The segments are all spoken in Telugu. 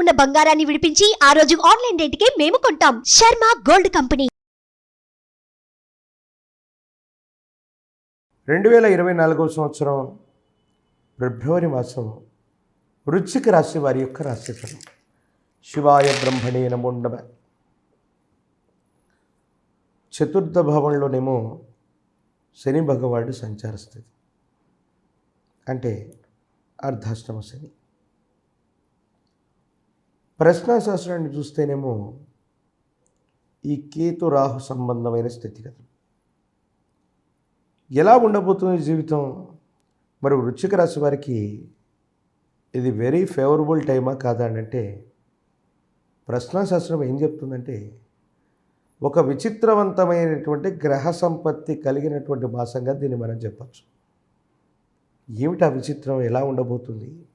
ఉన్న బంగారాన్ని విడిపించి ఆ రోజు ఆన్లైన్ రేటుకే మేము కొంటాం. Sharma gold company. రెండు వేల ఇరవై నాలుగవ సంవత్సరం ఫిబ్రవరి మాసం వృచ్చిక రాశి వారి యొక్క రాశిఫలం శివాయ బ్రహ్మణే నమోండమ చతుర్థ భావంలోనేమో శని భగవానుడు సంచార స్థితి. అంటే అర్ధాష్టమ శని. ప్రశ్నాశాస్త్రాన్ని చూస్తేనేమో ఈ కేతు రాహు సంబంధమైన స్థితిగతులు. ఎలా ఉండబోతుంది జీవితం? మరి వృశ్చిక రాశి వారికి ఇది వెరీ ఫేవరబుల్ టైమా కాదా అని అంటే ప్రశ్నాశాస్త్రం ఏం చెప్తుందంటే ఒక విచిత్రవంతమైనటువంటి గ్రహ సంపత్తి కలిగినటువంటి మాసంగా దీన్ని మనం చెప్పచ్చు. ఏమిటి ఆ విచిత్రం? ఎలా ఉండబోతుంది?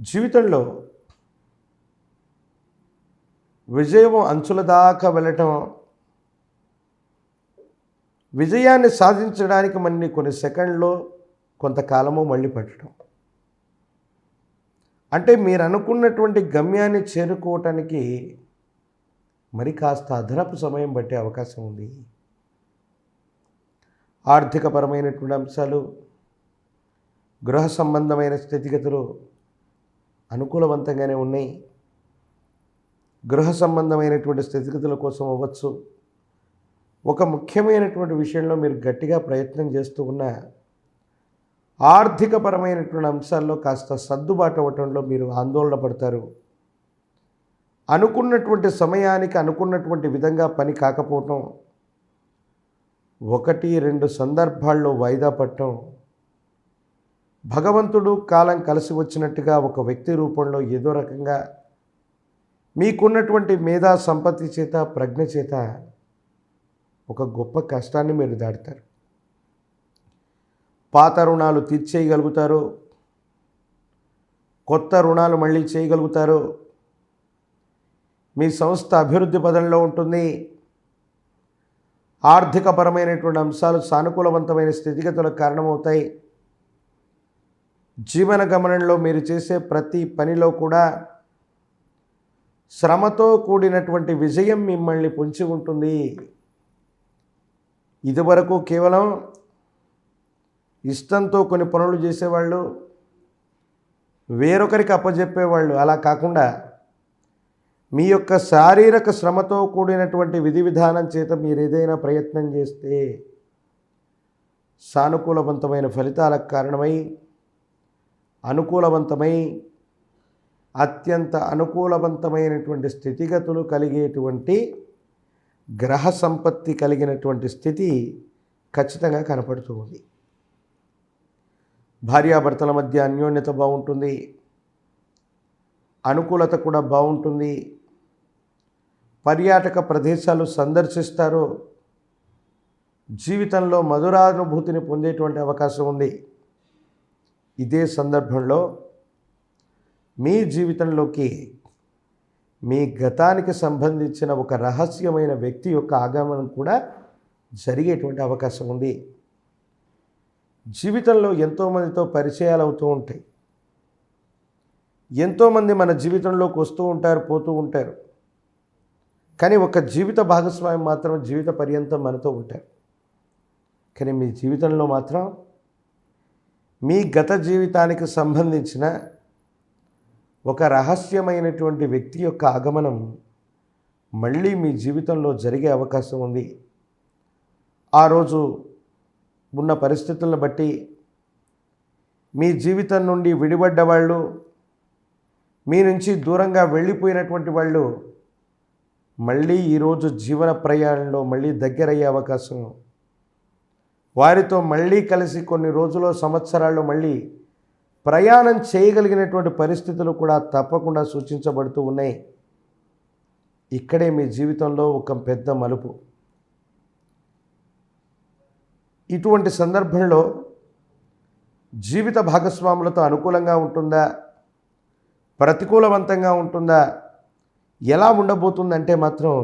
జీవితంలో విజయం అంచుల దాకా వెళ్ళటం విజయాన్ని సాధించడానికి మళ్ళీ కొన్ని సెకండ్లో కొంతకాలము మళ్ళీ పట్టడం అంటే మీరు అనుకున్నటువంటి గమ్యాన్ని చేరుకోవటానికి మరి కాస్త అదనపు సమయం పట్టే అవకాశం ఉంది. ఆర్థికపరమైనటువంటి అంశాలు గృహ సంబంధమైన స్థితిగతులు అనుకూలవంతంగానే ఉన్నాయి. గృహ సంబంధమైనటువంటి స్థితిగతుల కోసం అవ్వచ్చు. ఒక ముఖ్యమైనటువంటి విషయంలో మీరు గట్టిగా ప్రయత్నం చేస్తూ ఉన్న ఆర్థికపరమైనటువంటి అంశాల్లో కాస్త సర్దుబాటు అవ్వటంలో మీరు ఆందోళన పడతారు. అనుకున్నటువంటి సమయానికి అనుకున్నటువంటి విధంగా పని కాకపోవటం ఒకటి రెండు సందర్భాల్లో వాయిదా పడటం భగవంతుడు కాలం కలిసి వచ్చినట్టుగా ఒక వ్యక్తి రూపంలో ఏదో రకంగా మీకున్నటువంటి మేధా సంపత్తి చేత ప్రజ్ఞ చేత ఒక గొప్ప కష్టాన్ని మీరు దాటుతారు. పాత రుణాలు తీర్చేయగలుగుతారు. కొత్త రుణాలు మళ్ళీ చేయగలుగుతారు. మీ సంస్థ అభివృద్ధి పదంలో ఉంటుంది. ఆర్థికపరమైనటువంటి అంశాలు సానుకూలవంతమైన స్థితిగతులకు కారణమవుతాయి. జీవన గమనంలో మీరు చేసే ప్రతి పనిలో కూడా శ్రమతో కూడినటువంటి విజయం మిమ్మల్ని పొంచి ఉంటుంది. ఇదివరకు కేవలం ఇష్టంతో కొన్ని పనులు చేసేవాళ్ళు వేరొకరికి అప్పజెప్పేవాళ్ళు. అలా కాకుండా మీ యొక్క శారీరక శ్రమతో కూడినటువంటి విధి విధానం చేత మీరు ఏదైనా ప్రయత్నం చేస్తే సానుకూలవంతమైన ఫలితాలకు కారణమై అనుకూలవంతమై అత్యంత అనుకూలవంతమైనటువంటి స్థితిగతులు కలిగేటువంటి గ్రహ సంపత్తి కలిగినటువంటి స్థితి ఖచ్చితంగా కనపడుతూ ఉంది. భార్యాభర్తల మధ్య అన్యోన్యత బాగుంటుంది. అనుకూలత కూడా బాగుంటుంది. పర్యాటక ప్రదేశాలు సందర్శిస్తారు. జీవితంలో మధురానుభూతిని పొందేటువంటి అవకాశం ఉంది. ఇదే సందర్భంలో మీ జీవితంలోకి మీ గతానికి సంబంధించిన ఒక రహస్యమైన వ్యక్తి యొక్క ఆగమనం కూడా జరిగేటువంటి అవకాశం ఉంది. జీవితంలో ఎంతోమందితో పరిచయాలు అవుతూ ఉంటాయి. ఎంతోమంది మన జీవితంలోకి వస్తూ ఉంటారు పోతూ ఉంటారు. కానీ ఒక జీవిత భాగస్వామి మాత్రం జీవిత పర్యంతం మనతో ఉంటారు. కానీ మీ జీవితంలో మాత్రం మీ గత జీవితానికి సంబంధించిన ఒక రహస్యమైనటువంటి వ్యక్తి యొక్క ఆగమనం మళ్ళీ మీ జీవితంలో జరిగే అవకాశం ఉంది. ఆ రోజు ఉన్న పరిస్థితులను బట్టి మీ జీవితం నుండి విడిపడ్డ వాళ్ళు మీ నుంచి దూరంగా వెళ్ళిపోయినటువంటి వాళ్ళు మళ్ళీ ఈరోజు జీవన ప్రయాణంలో మళ్ళీ దగ్గరయ్యే అవకాశం. వారితో మళ్ళీ కలిసి కొన్ని రోజులు సంవత్సరాల్లో మళ్ళీ ప్రయాణం చేయగలిగినటువంటి పరిస్థితులు కూడా తప్పకుండా సూచించబడుతూ ఉన్నాయి. ఇక్కడే మీ జీవితంలో ఒక పెద్ద మలుపు. ఇటువంటి సందర్భంలో జీవిత భాగస్వాములతో అనుకూలంగా ఉంటుందా? ప్రతికూలవంతంగా ఉంటుందా? ఎలా ఉండబోతుందంటే మాత్రం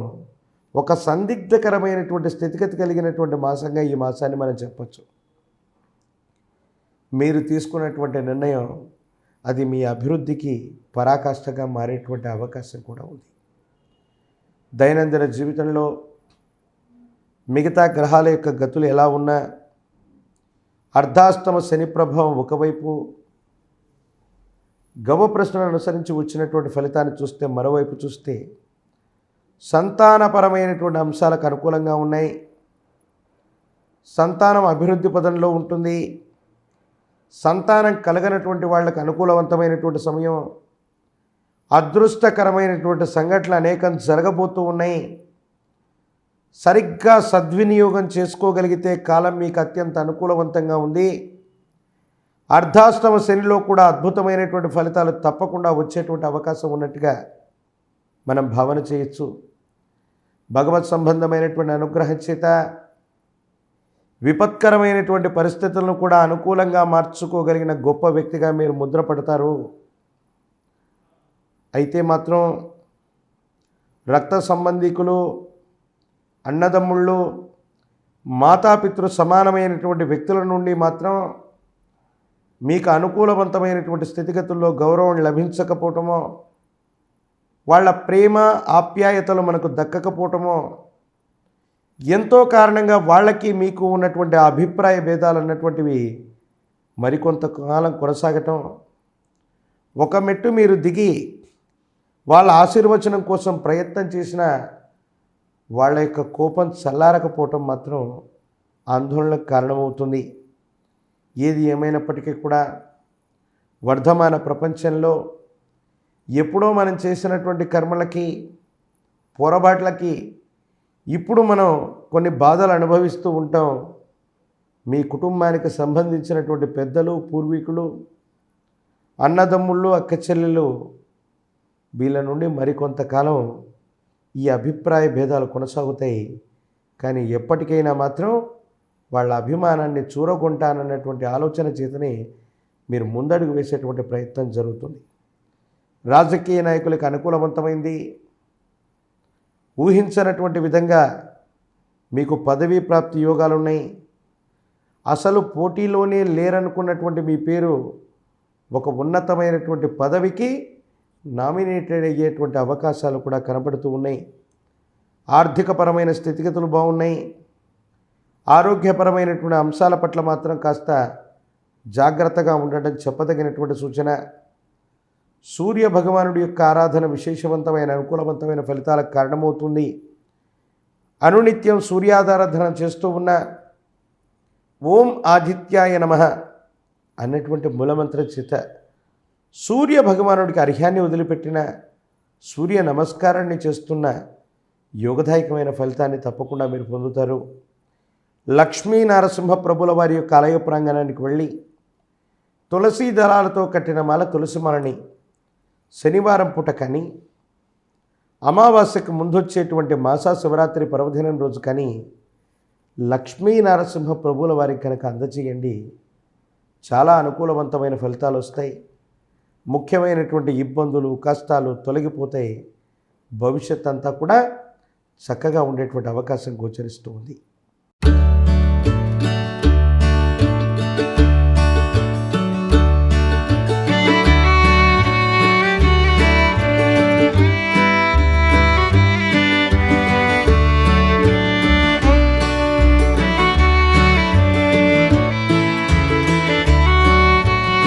ఒక సందిగ్ధకరమైనటువంటి స్థితిగతి కలిగినటువంటి మాసంగా ఈ మాసాన్ని మనం చెప్పచ్చు. మీరు తీసుకున్నటువంటి నిర్ణయం అది మీ అభివృద్ధికి పరాకాష్ఠగా మారేటువంటి అవకాశం కూడా ఉంది. దైనందిన జీవితంలో మిగతా గ్రహాల యొక్క గతులు ఎలా ఉన్నా అర్ధాష్టమ శని ప్రభావం ఒకవైపు గవ ప్రశ్నను అనుసరించి వచ్చినటువంటి ఫలితాన్ని చూస్తే మరోవైపు చూస్తే సంతానపరమైనటువంటి అంశాలకు అనుకూలంగా ఉన్నాయి. సంతానం అభివృద్ధి పదంలో ఉంటుంది. సంతానం కలగనటువంటి వాళ్ళకు అనుకూలవంతమైనటువంటి సమయం అదృష్టకరమైనటువంటి సంఘటనలు అనేకం జరగబోతూ ఉన్నాయి. సరిగ్గా సద్వినియోగం చేసుకోగలిగితే కాలం మీకు అత్యంత అనుకూలవంతంగా ఉంది. అర్ధాష్టమ శనిలో కూడా అద్భుతమైనటువంటి ఫలితాలు తప్పకుండా వచ్చేటువంటి అవకాశం ఉన్నట్టుగా మనం భావన చేయొచ్చు. భగవత్ సంబంధమైనటువంటి అనుగ్రహం చేత విపత్కరమైనటువంటి పరిస్థితులను కూడా అనుకూలంగా మార్చుకోగలిగిన గొప్ప వ్యక్తిగా మీరు ముద్రపడతారు అయితే మాత్రం రక్త సంబంధికులు అన్నదమ్ముళ్ళు మాతాపితృ సమానమైనటువంటి వ్యక్తుల నుండి మాత్రం మీకు అనుకూలవంతమైనటువంటి స్థితిగతుల్లో గౌరవం లభించకపోవటమో వాళ్ళ ప్రేమ ఆప్యాయతలు మనకు దక్కకపోవటమో ఎంతో కారణంగా వాళ్ళకి మీకు ఉన్నటువంటి ఆ అభిప్రాయ భేదాలు అన్నటువంటివి మరికొంతకాలం కొనసాగటం ఒక మెట్టు మీరు దిగి వాళ్ళ ఆశీర్వచనం కోసం ప్రయత్నం చేసిన వాళ్ళ యొక్క కోపం చల్లారకపోవటం మాత్రం ఆందోళనకు కారణమవుతుంది. ఏది ఏమైనప్పటికీ కూడా వర్ధమాన ప్రపంచంలో ఎప్పుడో మనం చేసినటువంటి కర్మలకి పొరపాట్లకి ఇప్పుడు మనం కొన్ని బాధలు అనుభవిస్తూ ఉంటాం. మీ కుటుంబానికి సంబంధించినటువంటి పెద్దలు పూర్వీకులు అన్నదమ్ముళ్ళు అక్క చెల్లెలు వీళ్ళ నుండి మరికొంతకాలం ఈ అభిప్రాయ భేదాలు కొనసాగుతాయి. కానీ ఎప్పటికైనా మాత్రం వాళ్ళ అభిమానాన్ని చూరగొంటానన్నటువంటి ఆలోచన చేతనే మీరు ముందడుగు వేసేటువంటి ప్రయత్నం జరుగుతుంది. రాజకీయ నాయకులకు అనుకూలవంతమైంది. ఊహించనటువంటి విధంగా మీకు పదవీ ప్రాప్తి యోగాలు ఉన్నాయి అసలు పోటీలోనే లేరనుకున్నటువంటి మీ పేరు ఒక ఉన్నతమైనటువంటి పదవికి నామినేటెడ్ అయ్యేటువంటి అవకాశాలు కూడా కనపడుతూ ఉన్నాయి. ఆర్థికపరమైన స్థితిగతులు బాగున్నాయి. ఆరోగ్యపరమైనటువంటి అంశాల పట్ల మాత్రం కాస్త జాగ్రత్తగా ఉండడం చెప్పదగినటువంటి సూచన. సూర్య భగవానుడి యొక్క ఆరాధన విశేషవంతమైన అనుకూలవంతమైన ఫలితాలకు కారణమవుతుంది. అనునిత్యం సూర్యాధారాధన చేస్తూ ఉన్న ఓం ఆదిత్యాయ నమ అన్నటువంటి మూలమంత్ర చేత సూర్య భగవానుడికి అర్హ్యాన్ని వదిలిపెట్టిన సూర్య నమస్కారాన్ని చేస్తున్న యోగదాయకమైన ఫలితాన్ని తప్పకుండా మీరు పొందుతారు. లక్ష్మీ నరసింహ ప్రభుల వారి యొక్క ఆలయ ప్రాంగణానికి వెళ్ళి తులసీ దళాలతో కట్టిన మాల తులసి మాలని శనివారం పూట కానీ అమావాస్యకు ముందొచ్చేటువంటి మాసా శివరాత్రి పర్వదినం రోజు కానీ లక్ష్మీ నరసింహ ప్రభుల వారికి కనుక అందచేయండి చాలా అనుకూలవంతమైన ఫలితాలు వస్తాయి. ముఖ్యమైనటువంటి ఇబ్బందులు కష్టాలు తొలగిపోతాయి. భవిష్యత్ అంతా కూడా చక్కగా ఉండేటువంటి అవకాశం గోచరిస్తూ ఉంది.